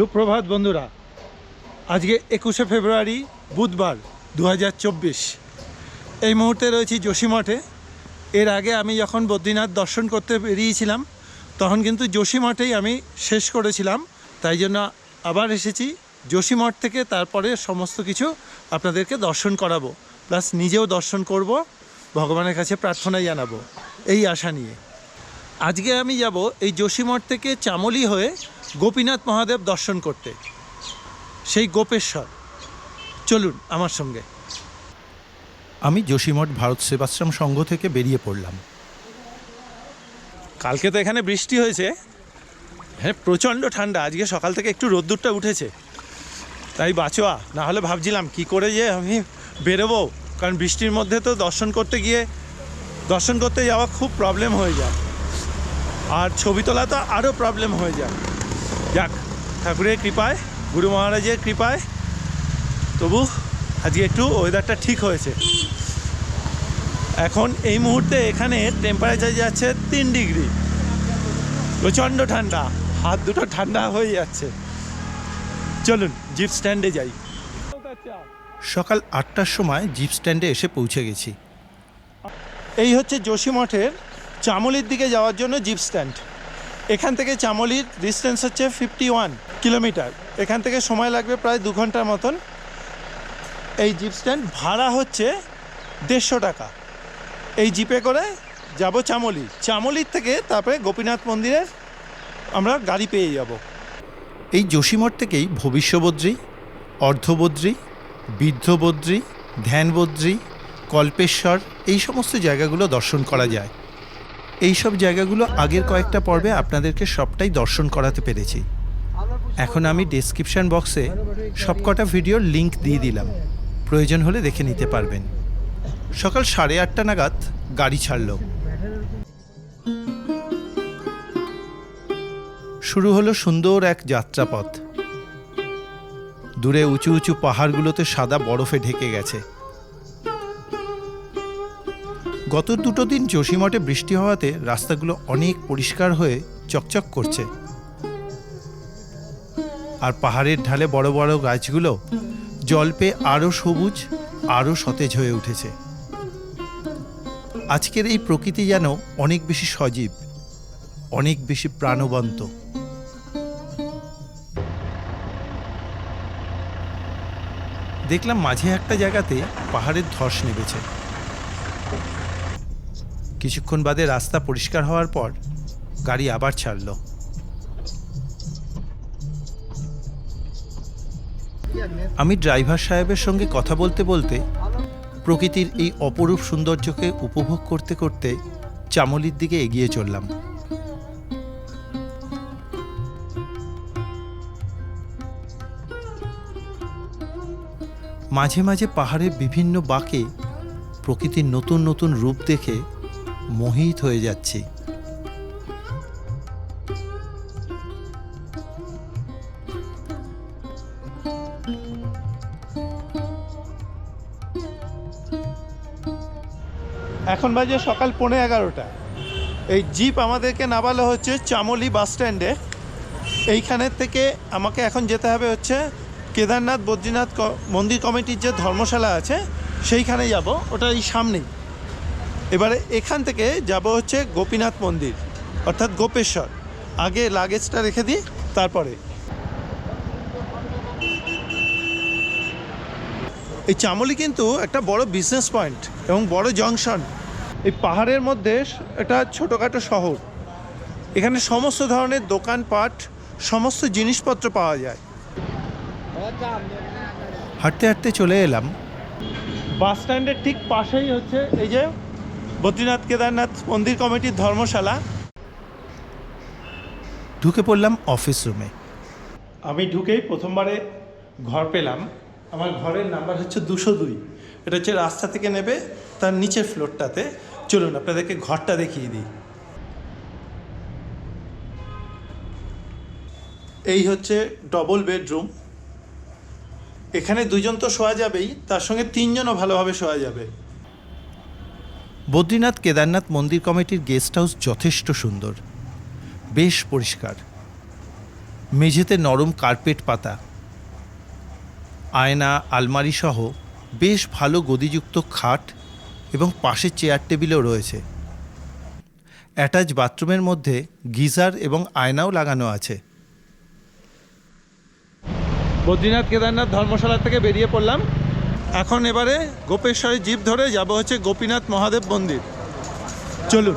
সুপ্রভাত, বন্ধুরা। আজকে একুশে ফেব্রুয়ারি, বুধবার দু হাজার চব্বিশ। এই মুহূর্তে রয়েছি যোশীমঠে এর আগে আমি যখন বদ্রীনাথ দর্শন করতে বেরিয়েছিলাম, তখন কিন্তু যোশী যোশীমঠেই আমি শেষ করেছিলাম। তাই জন্য আবার এসেছি যোশী যোশীমঠ থেকে, তারপরে সমস্ত কিছু আপনাদেরকে দর্শন করাবো। প্লাস নিজেও দর্শন করব, ভগবানের কাছে প্রার্থনা জানাব, এই আশা নিয়ে। আজকে আমি যাব এই যোশীমঠ থেকে চামলি হয়ে গোপীনাথ মহাদেব দর্শন করতে। সেই গোপেশ্বর। চলুন আমার সঙ্গে। আমি যোশীমঠ ভারত সেবাশ্রম সংঘ থেকে বেরিয়ে পড়লাম। কালকে তো এখানে বৃষ্টি হয়েছে। হ্যাঁ প্রচণ্ড ঠান্ডা। আজকে সকাল থেকে একটু রোদ্দুরটা উঠেছে। তাই বাঁচোয়া না হলে ভাবছিলাম কি করে যে আমি বেরোবো। কারণ বৃষ্টির মধ্যে তো দর্শন করতে গিয়ে দর্শন করতে যাওয়া খুব প্রবলেম হয়ে যায়। আর ছবি তোলা তো আরও প্রবলেম হয়ে যায়। যাক, ঠাকুরের কৃপায়, গুরু মহারাজের কৃপায়, তবু আজকে একটু ওয়েদারটা ঠিক হয়েছে। এখন এই মুহূর্তে এখানে টেম্পারেচার যাচ্ছে তিন ডিগ্রি। প্রচণ্ড ঠান্ডা, হাত দুটো ঠান্ডা হয়ে যাচ্ছে। চলুন জিপ স্ট্যান্ডে যাই। সকাল আটটার সময় জিপ স্ট্যান্ডে এসে পৌঁছে গেছি। এই হচ্ছে যোশী মঠের চামলির দিকে যাওয়ার জন্য জিপ স্ট্যান্ড এখান থেকে চামলির ডিস্টেন্স হচ্ছে ফিফটি ওয়ান কিলোমিটার এখান থেকে সময় লাগবে প্রায় দু ঘণ্টার মতন। এই জিপ স্ট্যান্ড ভাড়া হচ্ছে দেড়শো টাকা। এই জিপে করে যাব চামলি। চামলির থেকে তারপরে গোপীনাথ মন্দিরের আমরা গাড়ি পেয়ে যাব। এই যোশীমঠ থেকেই ভবিষ্যবদ্রী, অর্ধবদ্রী, বৃদ্ধবদ্রী, ধ্যানবদ্রী, কল্পেশ্বর, এই সমস্ত জায়গাগুলো দর্শন করা যায়। এই সব জায়গাগুলো আগের কয়েকটা পর্বে আপনাদেরকে সবটাই দর্শন করাতে পেরেছি। এখন আমি ডেসক্রিপশন বক্সে সবকটা ভিডিওর লিংক দিয়ে দিলাম। প্রয়োজন হলে দেখে নিতে পারবেন। সকাল সাড়ে আটটা নাগাদ গাড়ি ছাড়লো। শুরু হলো সুন্দর এক যাত্রাপথ। দূরে উঁচু উঁচু পাহাড়গুলোতে সাদা বরফে ঢেকে গেছে। গত দুটো দিন যোশীমঠে বৃষ্টি হওয়াতে রাস্তাগুলো অনেক পরিষ্কার হয়ে চকচক করছে। আর পাহাড়ের ঢালে বড় বড় গাছগুলো জল পেয়ে আরও সবুজ আরও সতেজ হয়ে উঠেছে। আজকের এই প্রকৃতি যেন অনেক বেশি সজীব, অনেক বেশি প্রাণবন্ত। দেখলাম মাঝে একটা জায়গাতে পাহাড়ের ধস নেমেছে। কিছুক্ষণ বাদে রাস্তা পরিষ্কার হওয়ার পর গাড়ি আবার ছাড়ল। আমি ড্রাইভার সাহেবের সঙ্গে কথা বলতে বলতে প্রকৃতির এই অপরূপ সৌন্দর্যকে উপভোগ করতে করতে চামলির দিকে এগিয়ে চললাম। মাঝে মাঝে পাহাড়ের বিভিন্ন বাঁকে প্রকৃতির নতুন নতুন রূপ দেখে মোহিত হয়ে যাচ্ছি। এখন বাজে সকাল পৌনে এগারোটা। এই জিপ আমাদেরকে নামালো হচ্ছে চামলি বাস স্ট্যান্ডে। এইখানের থেকে আমাকে এখন যেতে হবে হচ্ছে কেদারনাথ, বদ্রীনাথ মন্দির কমিটির যে ধর্মশালা আছে, সেইখানে যাব। ওটা এই সামনেই। এবারে এখান থেকে যাব হচ্ছে গোপীনাথ মন্দির, অর্থাৎ গোপেশ্বর। আগে লাগেজটা রেখে দিই, তারপরে। এই চামলি কিন্তু একটা বড় বিজনেস পয়েন্ট এবং বড় জংশন এই পাহাড়ের মধ্যে একটা ছোটোখাটো শহর। এখানে সমস্ত ধরনের দোকানপাট, সমস্ত জিনিসপত্র পাওয়া যায়। হাঁটতে হাঁটতে চলে এলাম। বাস স্ট্যান্ডের ঠিক পাশেই হচ্ছে এই যে বদ্রীনাথ কেদারনাথ মন্দির কমিটির ধর্মশালা। ঢুকে পড়লাম অফিস রুমে আমি ঢুকেই প্রথমবারে ঘর পেলাম। আমার ঘরের নাম্বার হচ্ছে দুশো দুই। এটা হচ্ছে রাস্তা থেকে নেবে তার নিচের ফ্লোরটাতে চলুন আপনাদেরকে ঘরটা দেখিয়ে দিই। এই হচ্ছে ডবল বেডরুম এখানে দুজন তো শোয়া যাবেই তার সঙ্গে তিনজনও ভালোভাবে শোয়া যাবে। বদ্রীনাথ কেদারনাথ মন্দির কমিটির গেস্ট হাউস যথেষ্ট সুন্দর। বেশ পরিষ্কার। মেঝেতে নরম কার্পেট পাতা। আয়না, আলমারি সহ বেশ ভালো গদিযুক্ত খাট এবং পাশে চেয়ার টেবিলও রয়েছে। অ্যাটাচ বাথরুমের মধ্যে গিজার এবং আয়নাও লাগানো আছে। বদ্রীনাথ কেদারনাথ ধর্মশালা থেকে বেরিয়ে পড়লাম। এখন এবারে গোপেশ্বরের জিপ ধরে যাব হচ্ছে গোপীনাথ মহাদেব মন্দির। চলুন।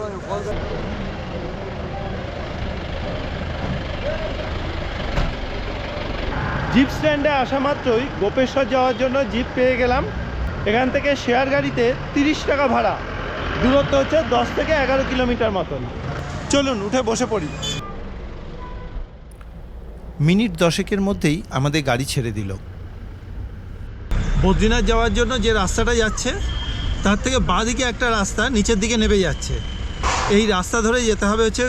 জিপ স্ট্যান্ডে আসা মাত্রই গোপেশ্বর যাওয়ার জন্য জিপ পেয়ে গেলাম। এখান থেকে শেয়ার গাড়িতে তিরিশ টাকা ভাড়া। দূরত্ব হচ্ছে দশ থেকে এগারো কিলোমিটার মতন। চলুন উঠে বসে পড়ি। মিনিট দশেকের মধ্যেই আমাদের গাড়ি ছেড়ে দিল। বদ্রীনাথ যাওয়ার জন্য যে রাস্তাটা যাচ্ছে, তার থেকে বাঁদিকে একটা রাস্তা নিচের দিকে নেমে যাচ্ছে। এই রাস্তা ধরে যেতে হবে হচ্ছে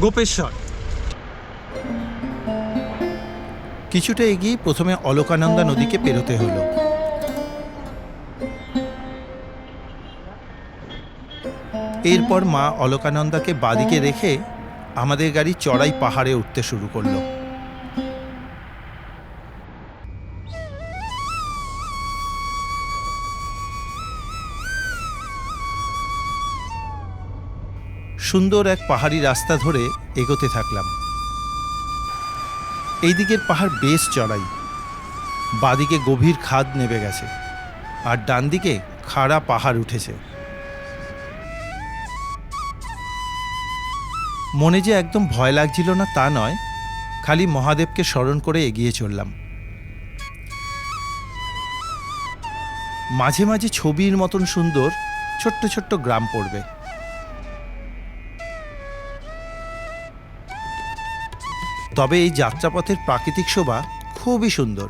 গোপেশ্বর। কিছুটা এগিয়ে প্রথমে অলকানন্দা নদীকে পেরোতে হলো। এরপর মা অলকানন্দাকে বাদিকে রেখে আমাদের গাড়ি চড়াই পাহাড়ে উঠতে শুরু করল। সুন্দর এক পাহাড়ি রাস্তা ধরে এগোতে থাকলাম। এই দিকের পাহাড় বেশ চড়াই। বাদিকে গভীর খাদ নেমে গেছে, আর ডান দিকে খাড়া পাহাড় উঠেছে। মনে যে একদম ভয় লাগছিল না তা নয়, খালি মহাদেবকে স্মরণ করে এগিয়ে চললাম। মাঝে মাঝে ছবির মতন সুন্দর, ছোট্ট ছোট্ট গ্রাম পড়বে। তবে এই যাত্রাপথের প্রাকৃতিক শোভা খুবই সুন্দর।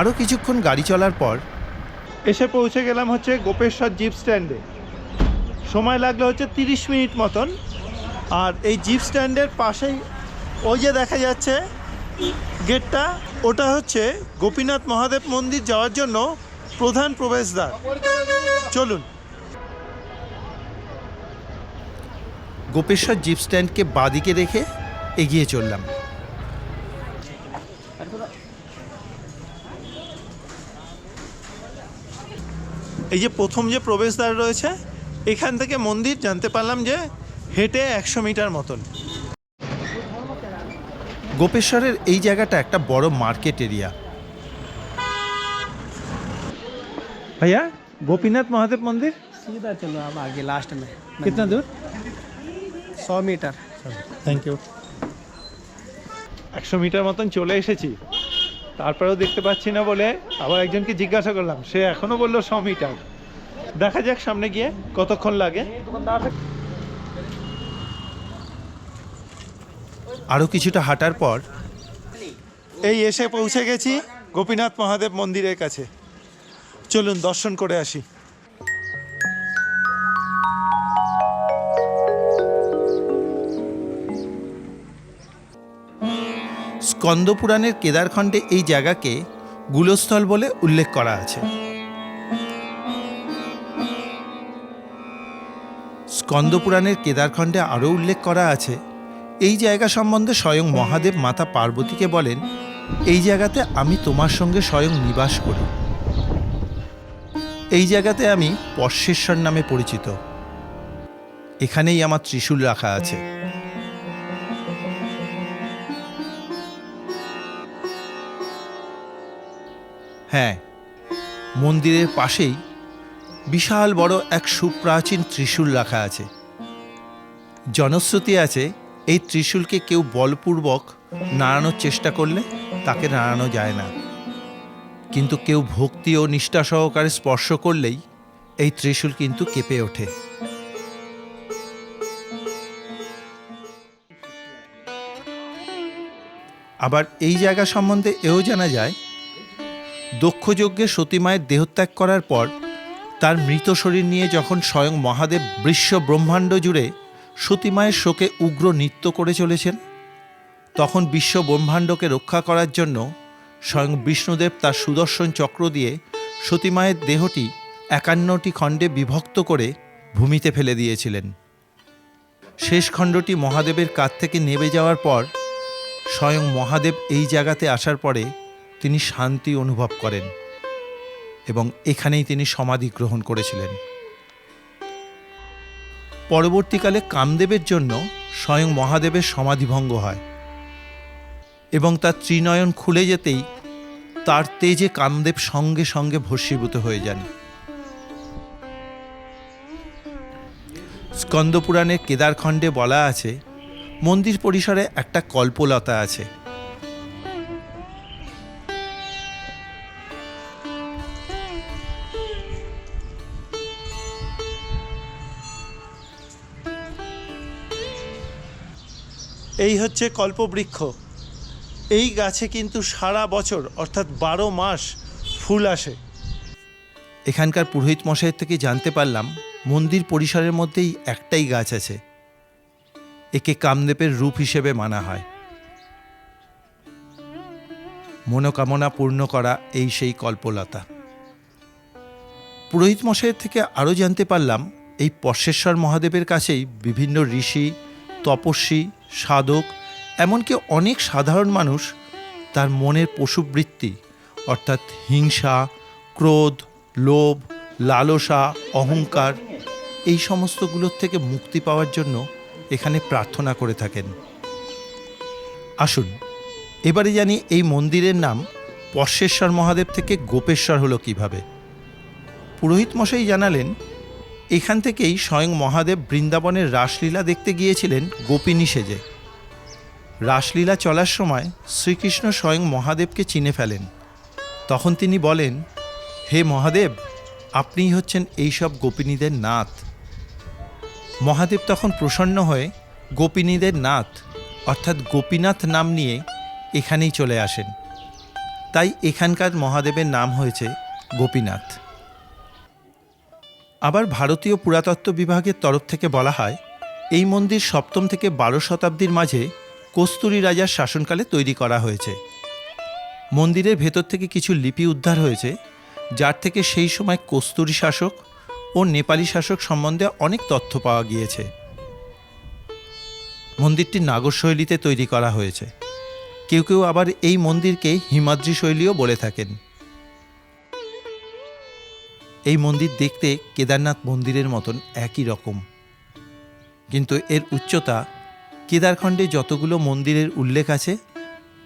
আরও কিছুক্ষণ গাড়ি চলার পর এসে পৌঁছে গেলাম হচ্ছে গোপেশ্বর জিপ স্ট্যান্ডে। সময় লাগল হচ্ছে তিরিশ মিনিট মতন। আর এই জিপ স্ট্যান্ডের পাশেই ওই যে দেখা যাচ্ছে গেটটা ওটা হচ্ছে গোপীনাথ মহাদেব মন্দির যাওয়ার জন্য প্রধান প্রবেশদ্বার। চলুন। গোপেশ্বর জিপ স্ট্যান্ডকে বাদিকে রেখে এগিয়ে চললাম। এই যে প্রথম যে প্রবেশদ্বার রয়েছে এখান থেকে মন্দির জানতে পারলাম যে হেঁটে একশো মিটার মতন। গোপেশ্বরের এই জায়গাটা একটা বড় মার্কেট এরিয়া। ভাইয়া গোপীনাথ মহাদেব মন্দির? সিধা চলো आप आगे लास्ट में कितना दूर মিটার। থ্যাংক ইউ একশো মিটার মতন চলে এসেছি। তারপরেও দেখতে পাচ্ছি না বলে আবার একজনকে জিজ্ঞাসা করলাম। সে এখনও বলল শ মিটার। দেখা যাক সামনে গিয়ে কতক্ষণ লাগে। আরও কিছুটা হাঁটার পর এই এসে পৌঁছে গেছি গোপীনাথ মহাদেব মন্দিরের কাছে। চলুন দর্শন করে আসি। স্কন্দপুরাণের কেদারখণ্ডে এই জায়গাকে গুলস্থল বলে উল্লেখ করা আছে। স্কন্দপুরাণের কেদারখণ্ডে আরও উল্লেখ করা আছে এই জায়গা সম্বন্ধে স্বয়ং মহাদেব মাতা পার্বতীকে বলেন, এই জায়গাতে আমি তোমার সঙ্গে স্বয়ং নিবাস করি। এই জায়গাতে আমি পশ্বেশ্বর নামে পরিচিত। এখানেই আমার ত্রিশূল রাখা আছে। হ্যাঁ মন্দিরের পাশেই বিশাল বড় এক সুপ্রাচীন ত্রিশূল রাখা আছে। জনশ্রুতি আছে এই ত্রিশূলকে কেউ বলপূর্বক নাড়ানোর চেষ্টা করলে তাকে নাড়ানো যায় না। কিন্তু কেউ ভক্তি ও নিষ্ঠা সহকারে স্পর্শ করলেই এই ত্রিশূল কিন্তু কেঁপে ওঠে। আবার এই জায়গা সম্বন্ধে এও জানা যায়, দক্ষযজ্ঞে সতীমায়ের দেহত্যাগ করার পর তার মৃত শরীর নিয়ে যখন স্বয়ং মহাদেব বিশ্ব ব্রহ্মাণ্ড জুড়ে সতীমায়ের শোকে উগ্র নৃত্য করে চলেছেন। তখন বিশ্ব ব্রহ্মাণ্ডকে রক্ষা করার জন্য স্বয়ং বিষ্ণুদেব তার সুদর্শন চক্র দিয়ে সতীমায়ের দেহটি একান্নটি খণ্ডে বিভক্ত করে ভূমিতে ফেলে দিয়েছিলেন। শেষ খণ্ডটি মহাদেবের কাছ থেকে নেবে যাওয়ার পর স্বয়ং মহাদেব এই জায়গাতে আসার পরে তিনি শান্তি অনুভব করেন এবং এখানেই তিনি সমাধি গ্রহণ করেছিলেন। পরবর্তীকালে কামদেবের জন্য স্বয়ং মহাদেবের সমাধিভঙ্গ হয়। এবং তার ত্রিনয়ন খুলে যেতেই তার তেজে কামদেব সঙ্গে সঙ্গে ভস্মীভূত হয়ে যান। স্কন্দপুরাণের কেদারখণ্ডে বলা আছে, মন্দির পরিসরে একটা কল্পলতা আছে। এই হচ্ছে কল্পবৃক্ষ। এই গাছে কিন্তু সারা বছর, অর্থাৎ বারো মাস ফুল আসে। এখানকার পুরোহিত মশাইয়ের থেকে জানতে পারলাম, মন্দির পরিসরের মধ্যেই একটাই গাছ আছে। একে কামদেবের রূপ হিসেবে মানা হয়। মনোকামনা পূর্ণ করা এই সেই কল্পলতা। পুরোহিত মশাইয়ের থেকে আরও জানতে পারলাম, এই পশ্বেশ্বর মহাদেবের কাছেই বিভিন্ন ঋষি তপস্বী, সাধক, এমনকি অনেক সাধারণ মানুষ তার মনের পশুবৃত্তি, অর্থাৎ হিংসা, ক্রোধ, লোভ, লালসা, অহংকার, এই সমস্তগুলোর থেকে মুক্তি পাওয়ার জন্য এখানে প্রার্থনা করে থাকেন। আসুন, এবারে জানি এই মন্দিরের নাম পশ্বেশ্বর মহাদেব থেকে গোপেশ্বর হলো কীভাবে? পুরোহিত মশাই জানালেন এখান থেকেই স্বয়ং মহাদেব বৃন্দাবনের রাসলীলা দেখতে গিয়েছিলেন গোপিনী সেজে রাসলীলা চলার সময় শ্রীকৃষ্ণ স্বয়ং মহাদেবকে চিনে ফেলেন। তখন তিনি বলেন, হে মহাদেব, আপনিই হচ্ছেন এইসব গোপিনীদের নাথ মহাদেব তখন প্রসন্ন হয়ে গোপিনীদের নাথ অর্থাৎ গোপীনাথ নাম নিয়ে এখানেই চলে আসেন। তাই এখানকার মহাদেবের নাম হয়েছে গোপীনাথ। আবার ভারতীয় পুরাতত্ত্ব বিভাগের তরফ থেকে বলা হয়, এই মন্দির সপ্তম থেকে বারো শতাব্দীর মাঝে কস্তুরী রাজার শাসনকালে তৈরি করা হয়েছে। মন্দিরের ভেতর থেকে কিছু লিপি উদ্ধার হয়েছে, যার থেকে সেই সময় কস্তুরী শাসক ও নেপালি শাসক সম্বন্ধে অনেক তথ্য পাওয়া গিয়েছে। মন্দিরটি নাগর শৈলীতে তৈরি করা হয়েছে। কেউ কেউ আবার এই মন্দিরকে হিমাদ্রি শৈলীও বলে থাকেন। এই মন্দির দেখতে কেদারনাথ মন্দিরের মতন একই রকম। কিন্তু এর উচ্চতা কেদারখণ্ডে যতগুলো মন্দিরের উল্লেখ আছে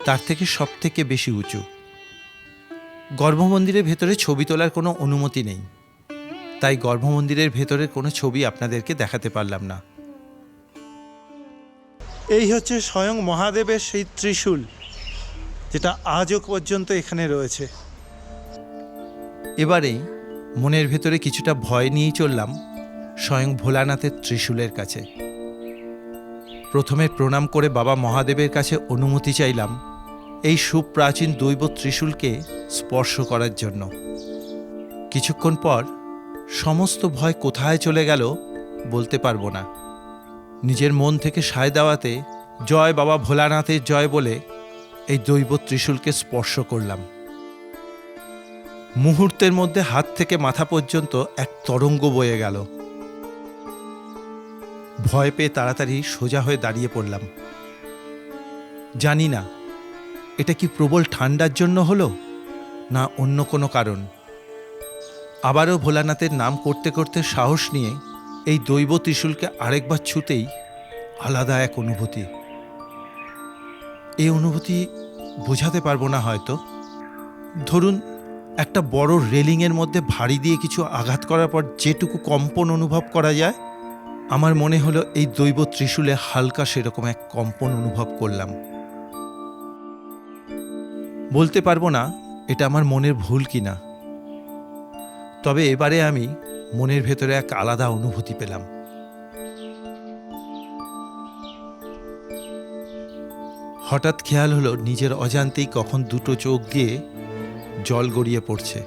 তার থেকে সব থেকে বেশি উঁচু। গর্ভমন্দিরের ভেতরে ছবি তোলার কোনো অনুমতি নেই। তাই গর্ভমন্দিরের ভেতরের কোনো ছবি আপনাদেরকে দেখাতে পারলাম না। এই হচ্ছে স্বয়ং মহাদেবের সেই ত্রিশূল যেটা আজও পর্যন্ত এখানে রয়েছে। এবারেই মনের ভেতরে কিছুটা ভয় নিয়েই চললাম, স্বয়ং ভোলানাথের ত্রিশূলের কাছে। প্রথমে প্রণাম করে বাবা মহাদেবের কাছে অনুমতি চাইলাম, এই সুপ্রাচীন দৈব ত্রিশূলকে স্পর্শ করার জন্য। কিছুক্ষণ পর সমস্ত ভয় কোথায় চলে গেল বলতে পারব না। নিজের মন থেকে সায় দেওয়াতে জয় বাবা ভোলানাথের জয় বলে এই দৈব ত্রিশূলকে স্পর্শ করলাম। মুহূর্তের মধ্যে হাত থেকে মাথা পর্যন্ত এক তরঙ্গ বয়ে গেল। ভয় পেয়ে তাড়াতাড়ি সোজা হয়ে দাঁড়িয়ে পড়লাম। জানি না, এটা কি প্রবল ঠান্ডার জন্য হলো, না অন্য কোনো কারণ। আবারও ভোলানাথের নাম করতে করতে সাহস নিয়ে এই দৈব ত্রিশূলকে আরেকবার ছুতেই আলাদা এক অনুভূতি। এই অনুভূতি বোঝাতে পারব না হয়তো। ধরুন একটা বড় রেলিংয়ের মধ্যে ভারী দিয়ে কিছু আঘাত করার পর যেটুকু কম্পন অনুভব করা যায়, আমার মনে হলো এই দৈব ত্রিশূলে হালকা সেরকম এক কম্পন অনুভব করলাম। বলতে পারব না এটা আমার মনের ভুল কি না তবে এবারে আমি মনের ভেতরে এক আলাদা অনুভূতি পেলাম। হঠাৎ খেয়াল হলো নিজের অজান্তেই কখন দুটো চোখ দিয়ে জল গড়িয়ে পড়ছে।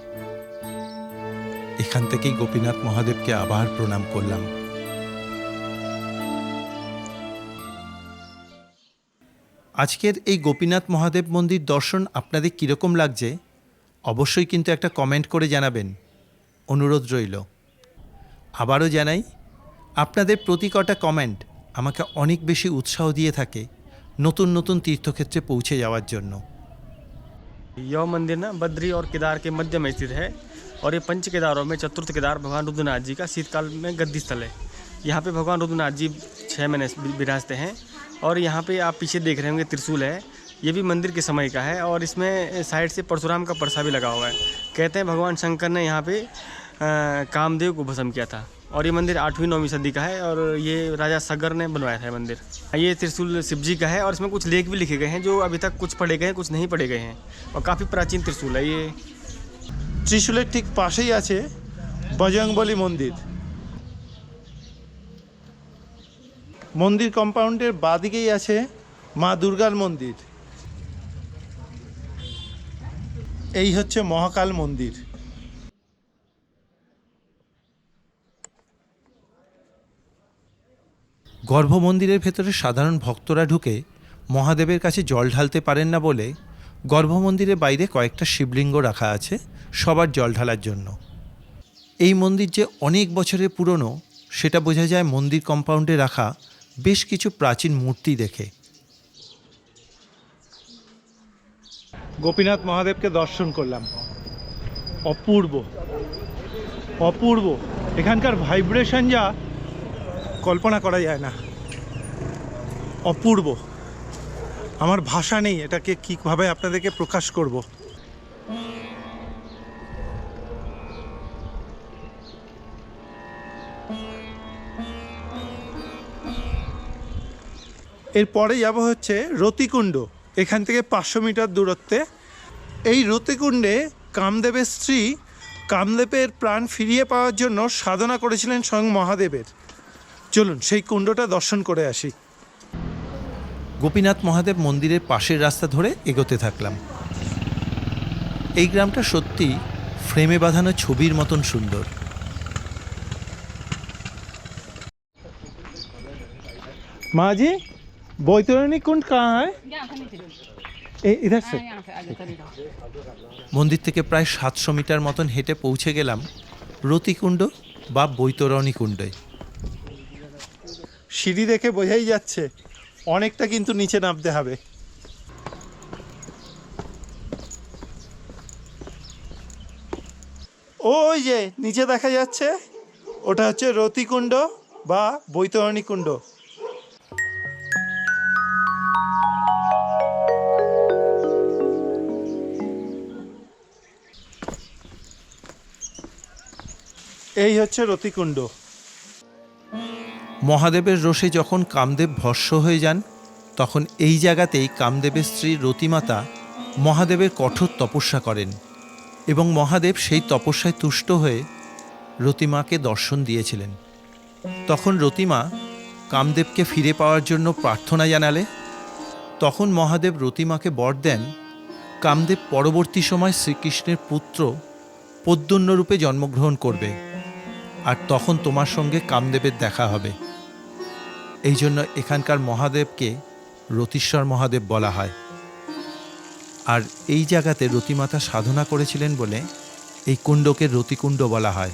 এখান থেকেই গোপীনাথ মহাদেবকে আবার প্রণাম করলাম। আজকের এই গোপীনাথ মহাদেব মন্দির দর্শন আপনাদের কীরকম লাগছে? অবশ্যই কিন্তু একটা কমেন্ট করে জানাবেন। অনুরোধ রইল। আবারও জানাই, আপনাদের প্রতি কটা কমেন্ট আমাকে অনেক বেশি উৎসাহ দিয়ে থাকে নতুন নতুন তীর্থক্ষেত্রে পৌঁছে যাওয়ার জন্য। यह मंदिर ना बद्री और केदार के मध्य में स्थित है और ये पंच केदारों में चतुर्थ केदार भगवान रुद्रनाथ जी का शीतकाल में गद्दी स्थल है। यहाँ पे भगवान रुद्रनाथ जी छः महीने विराजते हैं और यहाँ पे आप पीछे देख रहे होंगे त्रिशूल है। ये भी मंदिर के समय का है और इसमें साइड से परशुराम का परसा भी लगा हुआ है। कहते हैं भगवान शंकर ने यहाँ पे अ, कामदेव को भस्म किया था। और ये मंदिर आठवीं नौवीं सदी का है और ये राजा सगर ने बनवाया था ये मंदिर ये त्रिशूल शिव जी का है और इसमें कुछ लेख भी लिखे गए हैं जो अभी तक कुछ पढ़े गए हैं कुछ नहीं पढ़े गए हैं और काफ़ी प्राचीन त्रिशूल है ये ত্রিশূলের ঠিক পাশেই আছে বজরংবলী মন্দির মন্দির কম্পাউন্ডের বাদিকেই আছে মা দুর্গার মন্দির এই হচ্ছে মহাকাল মন্দির গর্ভমন্দিরের ভেতরে সাধারণ ভক্তরা ঢুকে মহাদেবের কাছে জল ঢালতে পারেন না বলে গর্ভমন্দিরের বাইরে কয়েকটা শিবলিঙ্গ রাখা আছে সবার জল ঢালার জন্য। এই মন্দির যে অনেক বছরের পুরনো, সেটা বোঝা যায় মন্দির কম্পাউন্ডে রাখা বেশ কিছু প্রাচীন মূর্তি দেখে। গোপীনাথ মহাদেবকে দর্শন করলাম। অপূর্ব অপূর্ব। এখানকার ভাইব্রেশন যা কল্পনা করা যায় না। অপূর্ব। আমার ভাষা নেই, এটাকে কীভাবে আপনাদেরকে প্রকাশ করব? এরপরে যাব হচ্ছে রতিকুণ্ড। এখান থেকে পাঁচশো মিটার দূরত্বে। এই রতিকুণ্ডে কামদেবের স্ত্রী কামদেবের প্রাণ ফিরিয়ে পাওয়ার জন্য সাধনা করেছিলেন স্বয়ং মহাদেবের। চলুন সেই কুণ্ডটা দর্শন করে আসি। গোপীনাথ মহাদেব মন্দিরের পাশের রাস্তা ধরে এগোতে থাকলাম। এই গ্রামটা সত্যি ফ্রেমে বাঁধানো ছবির মতন সুন্দর। মাঝি বৈতরণী কুণ্ড মন্দির থেকে প্রায় সাতশো মিটার মতন হেঁটে পৌঁছে গেলাম রতিকুণ্ড বা বৈতরণী কুণ্ডয় সিঁড়ি দেখে বোঝাই যাচ্ছে, অনেকটা কিন্তু নিচে নামতে হবে। ওই যে, নিচে দেখা যাচ্ছে, ওটা হচ্ছে রতিকুণ্ড বা বৈতরণী কুণ্ড এই হচ্ছে রতিকুণ্ড। মহাদেবের রোষে যখন কামদেব ভস্য হয়ে যান, তখন এই জায়গাতেই কামদেবের স্ত্রী রতিমাতা মহাদেবের কঠোর তপস্যা করেন এবং মহাদেব সেই তপস্যায় তুষ্ট হয়ে রতিমাকে দর্শন দিয়েছিলেন। তখন রতিমা কামদেবকে ফিরে পাওয়ার জন্য প্রার্থনা জানালে। তখন মহাদেব রতিমাকে বর দেন, কামদেব পরবর্তী সময় শ্রীকৃষ্ণের পুত্র পদ্যন্যরূপে জন্মগ্রহণ করবে, আর তখন তোমার সঙ্গে কামদেবের দেখা হবে। এই জন্য এখানকার মহাদেবকে রতীশ্বর মহাদেব বলা হয়। আর এই জায়গাতে রতিমাতা সাধনা করেছিলেন বলে এই কুণ্ডকে রতিকুণ্ড বলা হয়।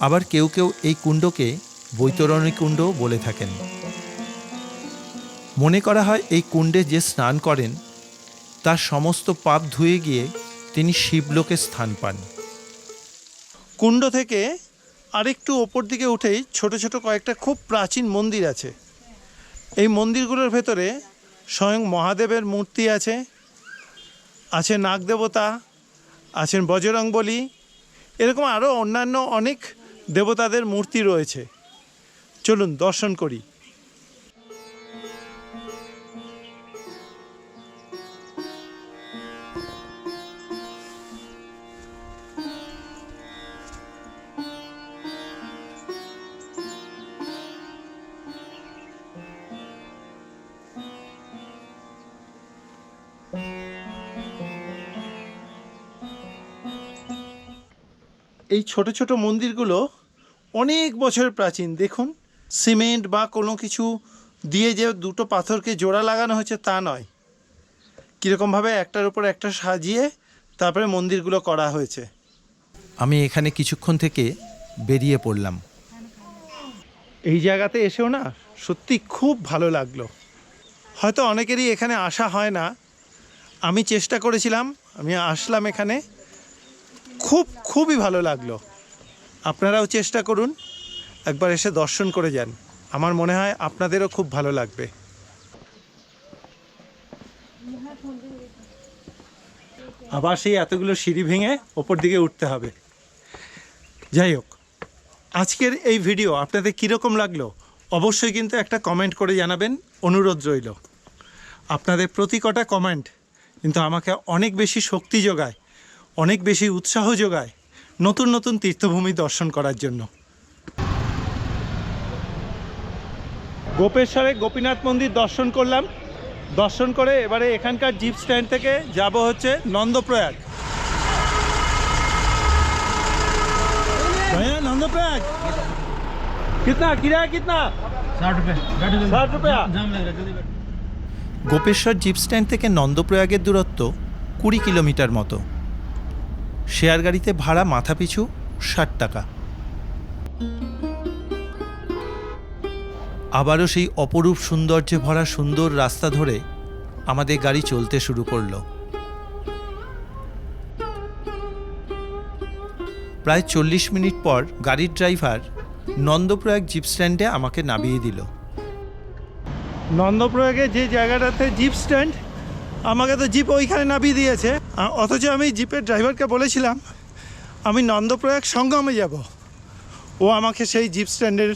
আবার কেউ কেউ এই কুণ্ডকে বৈতরণী কুণ্ড বলে থাকেন। মনে করা হয় এই কুণ্ডে যে স্নান করেন, তার সমস্ত পাপ ধুয়ে গিয়ে তিনি শিবলোকে স্থান পান। কুণ্ড থেকে আরেকটু ওপর দিকে উঠেই ছোট ছোট কয়েকটা খুব প্রাচীন মন্দির আছে। এই মন্দিরগুলোর ভেতরে স্বয়ং মহাদেবের মূর্তি আছে আছে নাগদেবতা, আছেন বজরংবলী, এরকম আরও অন্যান্য অনেক দেবতাদের মূর্তি রয়েছে। চলুন দর্শন করি। এই ছোট ছোট মন্দিরগুলো অনেক বছর প্রাচীন। দেখুন সিমেন্ট বা কোনো কিছু দিয়ে যে দুটো পাথরকে জোড়া লাগানো হয়েছে তা নয়। কীরকমভাবে একটার উপর একটা সাজিয়ে তারপরে মন্দিরগুলো করা হয়েছে। আমি এখানে কিছুক্ষণ থেকে বেরিয়ে পড়লাম। এই জায়গাতে এসেও না সত্যি খুব ভালো লাগল। হয়তো অনেকেরই এখানে আসা হয় না। আমি চেষ্টা করেছিলাম আমি আসলাম এখানে। খুব, খুবই ভালো লাগল। আপনারাও চেষ্টা করুন, একবার এসে দর্শন করে যান। আমার মনে হয় আপনাদেরও খুব ভালো লাগবে। আবার সেই এতগুলো সিঁড়ি ভেঙে ওপর দিকে উঠতে হবে। যাই হোক, আজকের এই ভিডিও আপনাদের কীরকম লাগল অবশ্যই কিন্তু একটা কমেন্ট করে জানাবেন, অনুরোধ রইল। আপনাদের প্রতি কটা কমেন্ট কিন্তু আমাকে অনেক বেশি শক্তি যোগায়। অনেক বেশি উৎসাহ যোগায় নতুন নতুন তীর্থভূমি দর্শন করার জন্য গোপেশ্বরে গোপীনাথ মন্দির দর্শন করলাম দর্শন করে এবারে এখানকার জিপ স্ট্যান্ড থেকে যাব হচ্ছে নন্দপ্রয়াগ भैया नंदप्रयाग कितना किराया कितना साठ रुपये बैठो जल्दी। साठ रुपया जाम लग रहा है जल्दी बैठो। গোপেশ্বর জিপ স্ট্যান্ড থেকে নন্দপ্রয়াগের দূরত্ব কুড়ি কিলোমিটার মতো শেয়ার গাড়িতে ভাড়া মাথাপিছু ষাট টাকা। আবারও সেই অপরূপ সৌন্দর্যে ভরা সুন্দর রাস্তা ধরে আমাদের গাড়ি চলতে শুরু করল। প্রায় চল্লিশ মিনিট পর গাড়ির ড্রাইভার নন্দপ্রয়াগ জিপ স্ট্যান্ডে আমাকে নামিয়ে দিল। নন্দপ্রয়াগে যে জায়গাটাতে জিপ স্ট্যান্ড আমাকে তো জিপ ওইখানে নামিয়ে দিয়েছে। অথচ আমি জিপের ড্রাইভারকে বলেছিলাম আমি নন্দপ্রয়াগ সঙ্গমে যাব। ও আমাকে সেই জিপ স্ট্যান্ডের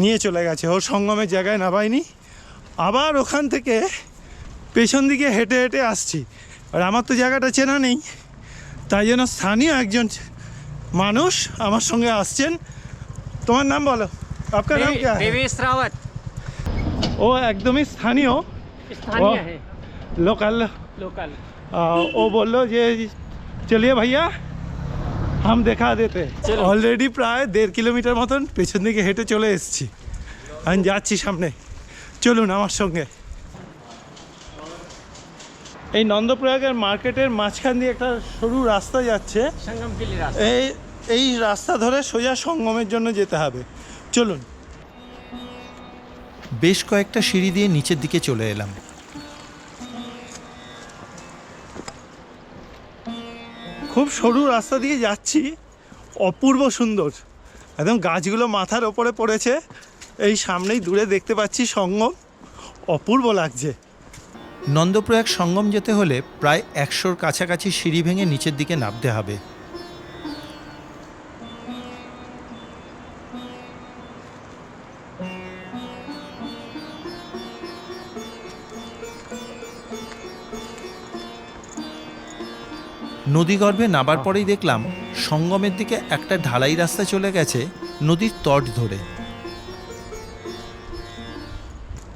নিয়ে চলে গেছে। ও সঙ্গমের জায়গায় নামায়নি। আবার ওখান থেকে পেছন দিকে হেঁটে হেঁটে আসছি। আর আমার তো জায়গাটা চেনা নেই। তাই জন্য স্থানীয় একজন মানুষ আমার সঙ্গে আসছেন। তোমার নাম বলো। আপনার নাম কি? ও একদমই স্থানীয়। স্থানীয় वाह। है লোকাল लोकल ও বললো যে চলিয়ে ভাইয়া হাম দেখা দেতে চলো। অলরেডি প্রায় দেড় কিলোমিটার মতন পেছন দিকে হেঁটে চলে এসেছি আমি যাচ্ছি সামনে চলুন আমার সঙ্গে এই নন্দপ্রয়াগের মার্কেটের মাঝখান দিয়ে একটা সরু রাস্তা যাচ্ছে संगम के लिए रास्ता এই এই রাস্তা ধরে সোজা সঙ্গমের জন্য যেতে হবে চলুন বেশ কয়েকটা সিঁড়ি দিয়ে নিচের দিকে চলে এলাম খুব সরু রাস্তা দিয়ে যাচ্ছি। অপূর্ব সুন্দর। একদম গাছগুলো মাথার ওপরে পড়েছে। এই সামনেই দূরে দেখতে পাচ্ছি সঙ্গম। অপূর্ব লাগছে। নন্দপ্রয়াগ সঙ্গম যেতে হলে প্রায় একশোর কাছাকাছি সিঁড়ি ভেঙে নিচের দিকে নামতে হবে। নদীগর্ভে নাবার পরেই দেখলাম সঙ্গমের দিকে একটা ঢালাই রাস্তা চলে গেছে নদীর তট ধরে।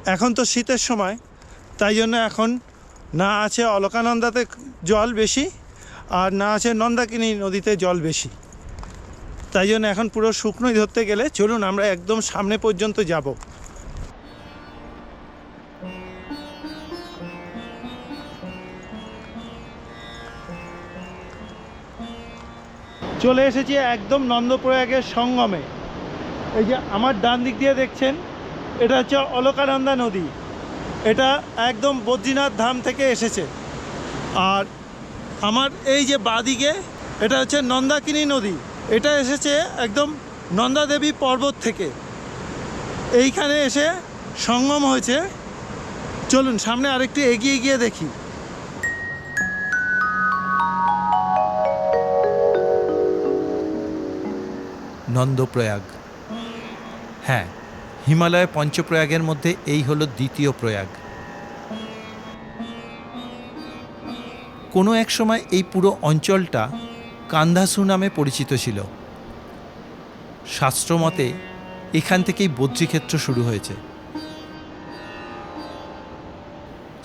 এখন তো শীতের সময়, তাই জন্য এখন না আছে অলকানন্দাতে জল বেশি আর না আছে নন্দাকিনী নদীতে জল বেশি। তাই জন্য এখন পুরো শুকনোই ধরতে গেলে চলুন আমরা একদম সামনে পর্যন্ত যাব। চলে এসেছি একদম নন্দপ্রয়াগের সঙ্গমে। এই যে আমার ডান দিক দিয়ে দেখছেন, এটা হচ্ছে অলকানন্দা নদী। এটা একদম বদ্রীনাথ ধাম থেকে এসেছে। আর আমার এই যে বাদিকে এটা হচ্ছে নন্দাকিনী নদী। এটা এসেছে একদম নন্দাদেবী পর্বত থেকে। এইখানে এসে সঙ্গম হয়েছে। চলুন, সামনে আরেকটু এগিয়ে গিয়ে দেখি। নন্দপ্রয়াগ। হ্যাঁ হিমালয় পঞ্চপ্রয়াগের মধ্যে এই হলো দ্বিতীয় প্রয়াগ। কোনো এক সময় এই পুরো অঞ্চলটা কান্ধাসু নামে পরিচিত ছিল। শাস্ত্রমতে এখান থেকেই বদ্রিক্ষেত্র শুরু হয়েছে।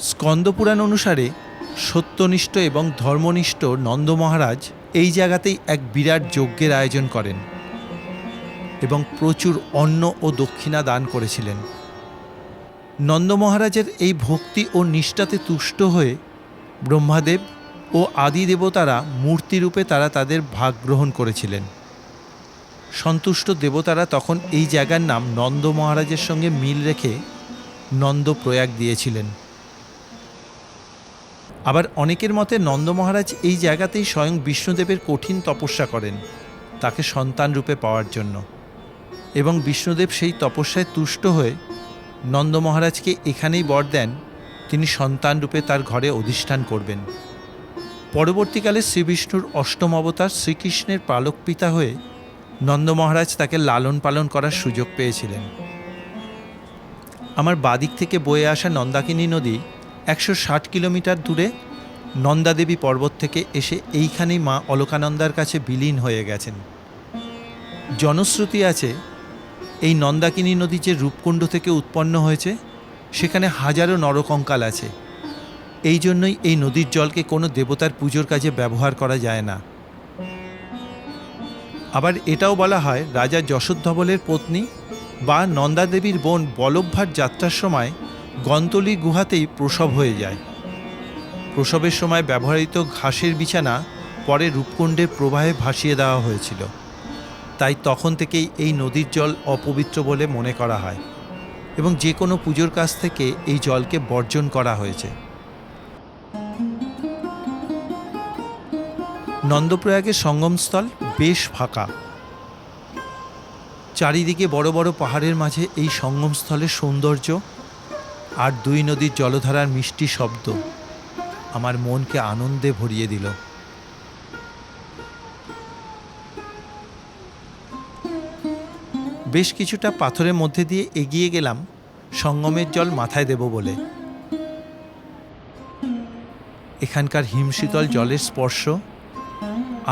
স্কন্দপুরাণ অনুসারে সত্যনিষ্ঠ এবং ধর্মনিষ্ঠ নন্দ মহারাজ এই জায়গাতেই এক বিরাট যজ্ঞের আয়োজন করেন। এবং প্রচুর অন্ন ও দক্ষিণা দান করেছিলেন। নন্দ মহারাজের এই ভক্তি ও নিষ্ঠাতে তুষ্ট হয়ে ব্রহ্মাদেব ও আদি দেবতারা মূর্তিরূপে তারা তাদের ভাগ গ্রহণ করেছিলেন। সন্তুষ্ট দেবতারা তখন এই জায়গার নাম নন্দ মহারাজের সঙ্গে মিল রেখে নন্দ প্রয়াগ দিয়েছিলেন। আবার অনেকের মতে নন্দ মহারাজ এই জায়গাতেই স্বয়ং বিষ্ণুদেবের কঠিন তপস্যা করেন, তাকে সন্তান রূপে পাওয়ার জন্য। এবং বিষ্ণুদেব সেই তপস্যায় তুষ্ট হয়ে নন্দ মহারাজকে এখানেই বর দেন, তিনি সন্তান রূপে তার ঘরে অধিষ্ঠান করবেন। পরবর্তীকালে শ্রীবিষ্ণুর অষ্টম অবতার শ্রীকৃষ্ণের পালক পিতা হয়ে নন্দ মহারাজ তাকে লালন পালন করার সুযোগ পেয়েছিলেন। আমার বাদিক থেকে বয়ে আসা নন্দাকিনী নদী একশো ষাট কিলোমিটার দূরে নন্দাদেবী পর্বত থেকে এসে এইখানেই মা অলকানন্দার কাছে বিলীন হয়ে গেছেন। জনশ্রুতি আছে এই নন্দাকিনী নদী যে রূপকুণ্ড থেকে উৎপন্ন হয়েছে, সেখানে হাজারো নরকঙ্কাল আছে। এই জন্যই এই নদীর জলকে কোনো দেবতার পুজোর কাজে ব্যবহার করা যায় না। আবার এটাও বলা হয়, রাজা যশোধবলের পত্নী বা নন্দাদেবীর বোন বলভ্ভার যাত্রার সময় গন্তলি গুহাতেই প্রসব হয়ে যায়। প্রসবের সময় ব্যবহৃত ঘাসের বিছানা পরে রূপকুণ্ডের প্রবাহে ভাসিয়ে দেওয়া হয়েছিল। তাই তখন থেকেই এই নদীর জল অপবিত্র বলে মনে করা হয় এবং যে কোনো পুজোর কাছ থেকে এই জলকে বর্জন করা হয়েছে। নন্দপ্রয়াগের সঙ্গমস্থল বেশ ফাঁকা। চারিদিকে বড় বড় পাহাড়ের মাঝে এই সঙ্গমস্থলের সৌন্দর্য আর দুই নদীর জলধারার মিষ্টি শব্দ আমার মনকে আনন্দে ভরিয়ে দিল। বেশ কিছুটা পাথরের মধ্যে দিয়ে এগিয়ে গেলাম, সঙ্গমের জল মাথায় দেব বলে। এখানকার হিমশীতল জলের স্পর্শ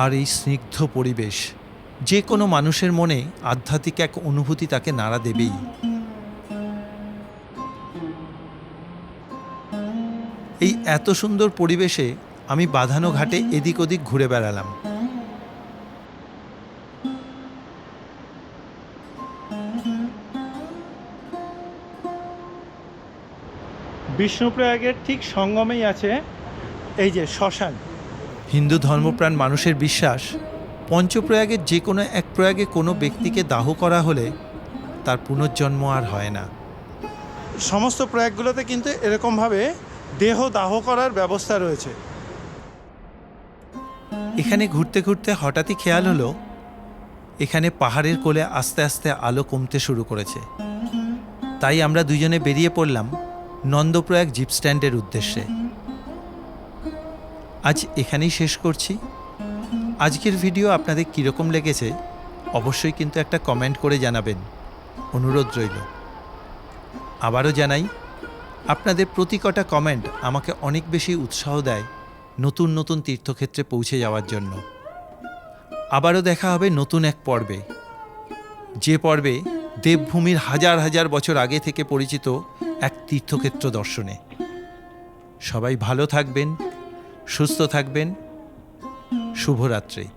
আর এই স্নিগ্ধ পরিবেশ, যে কোনো মানুষের মনে আধ্যাত্মিক এক অনুভূতি তাকে নাড়া দেবেই। এই এত সুন্দর পরিবেশে আমি বাঁধানো ঘাটে এদিক ওদিক ঘুরে বেড়ালাম। বিষ্ণুপ্রয়াগের ঠিক সঙ্গমেই আছে এই যে শ্মশান। হিন্দু ধর্মপ্রাণ মানুষের বিশ্বাস পঞ্চপ্রয়াগের যে কোনো এক প্রয়াগে কোনো ব্যক্তিকে দাহ করা হলে তার পুনর্জন্ম আর হয় না। সমস্ত প্রয়াগগুলোতে কিন্তু এরকমভাবে দেহ দাহ করার ব্যবস্থা রয়েছে। এখানে ঘুরতে ঘুরতে হঠাৎই খেয়াল হলো এখানে পাহাড়ের কোলে আস্তে আস্তে আলো কমতে শুরু করেছে। তাই আমরা দুজনে বেরিয়ে পড়লাম। নন্দপ্রয়াগ জিপ স্ট্যান্ডের উদ্দেশ্যে। আজ এখানেই শেষ করছি। আজকের ভিডিও আপনাদের কীরকম লেগেছে অবশ্যই কিন্তু একটা কমেন্ট করে জানাবেন। অনুরোধ রইল। আবারও জানাই, আপনাদের প্রতি কটা কমেন্ট আমাকে অনেক বেশি উৎসাহ দেয় নতুন নতুন তীর্থক্ষেত্রে পৌঁছে যাওয়ার জন্য। আবারও দেখা হবে নতুন এক পর্বে। যে পর্বে দেবভূমির হাজার হাজার বছর আগে থেকে পরিচিত এক তীর্থক্ষেত্র দর্শনে। সবাই ভালো থাকবেন সুস্থ থাকবেন। শুভরাত্রি।